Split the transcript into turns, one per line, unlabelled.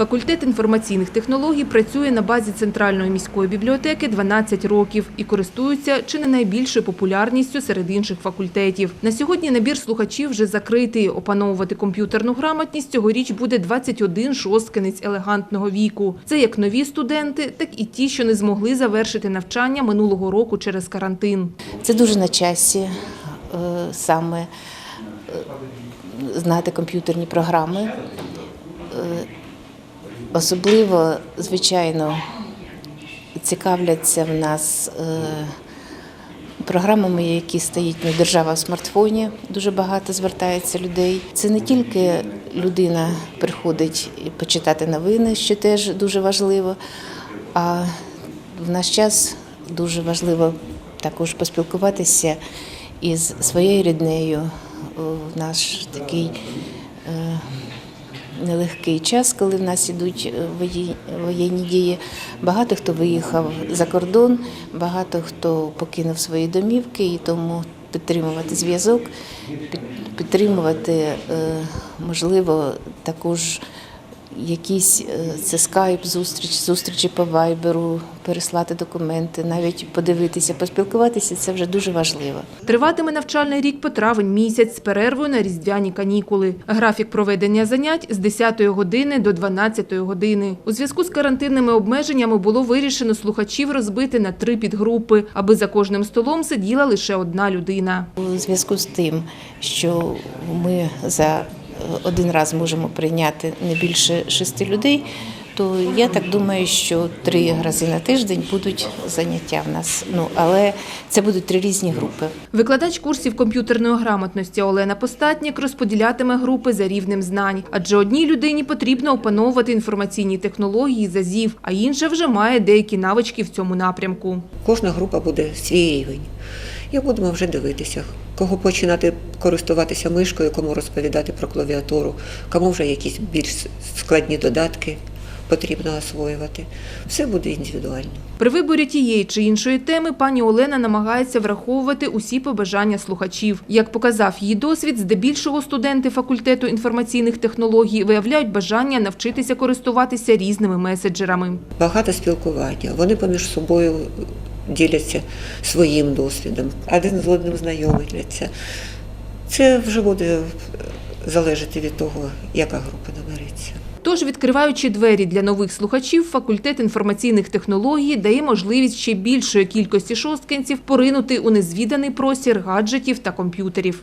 Факультет інформаційних технологій працює на базі Центральної міської бібліотеки 12 років і користується чи не найбільшою популярністю серед інших факультетів. На сьогодні набір слухачів вже закритий. Опановувати комп'ютерну грамотність цьогоріч буде 21 шосткинець елегантного віку. Це як нові студенти, так і ті, що не змогли завершити навчання минулого року через карантин.
Це дуже на часі е, саме е, знати комп'ютерні програми. Особливо, звичайно, цікавляться в нас е, програмами, які стоять ну, держава в смартфоні. Дуже багато звертається людей. Це не тільки людина приходить почитати новини, що теж дуже важливо, а в наш час дуже важливо також поспілкуватися із своєю ріднею наш такий е, нелегкий час, коли в нас ідуть е, воєнні дії. Багато хто виїхав за кордон, багато хто покинув свої домівки і тому підтримувати зв'язок, під- підтримувати, е, можливо, також якісь е, це скайп, зустріч, зустрічі по вайберу, переслати документи, навіть подивитися, поспілкуватися це вже дуже важливо.
Триватиме навчальний рік по травень місяць з перервою на різдвяні канікули. Графік проведення занять з 10 години до 12 години. У зв'язку з карантинними обмеженнями було вирішено слухачів розбити на три підгрупи, аби за кожним столом сиділа лише одна людина.
У зв'язку з тим, що ми за один раз можемо прийняти не більше шести людей, то я так думаю, що три рази на тиждень будуть заняття в нас. Ну але це будуть три різні групи.
Викладач курсів комп'ютерної грамотності Олена Постатнік розподілятиме групи за рівнем знань, адже одній людині потрібно опановувати інформаційні технології за ЗІВ, а інша вже має деякі навички в цьому напрямку.
Кожна група буде свій рівень. І будемо вже дивитися, кого починати користуватися мишкою, кому розповідати про клавіатуру, кому вже якісь більш складні додатки потрібно освоювати. Все буде індивідуально.
При виборі тієї чи іншої теми пані Олена намагається враховувати усі побажання слухачів. Як показав її досвід, здебільшого студенти факультету інформаційних технологій виявляють бажання навчитися користуватися різними меседжерами.
Багато спілкування. Вони поміж собою діляться своїм досвідом, один з одним знайомляться. Це вже буде залежати від того, яка група набереться.
Тож, відкриваючи двері для нових слухачів, факультет інформаційних технологій дає можливість ще більшої кількості шосткинців поринути у незвіданий простір гаджетів та комп'ютерів.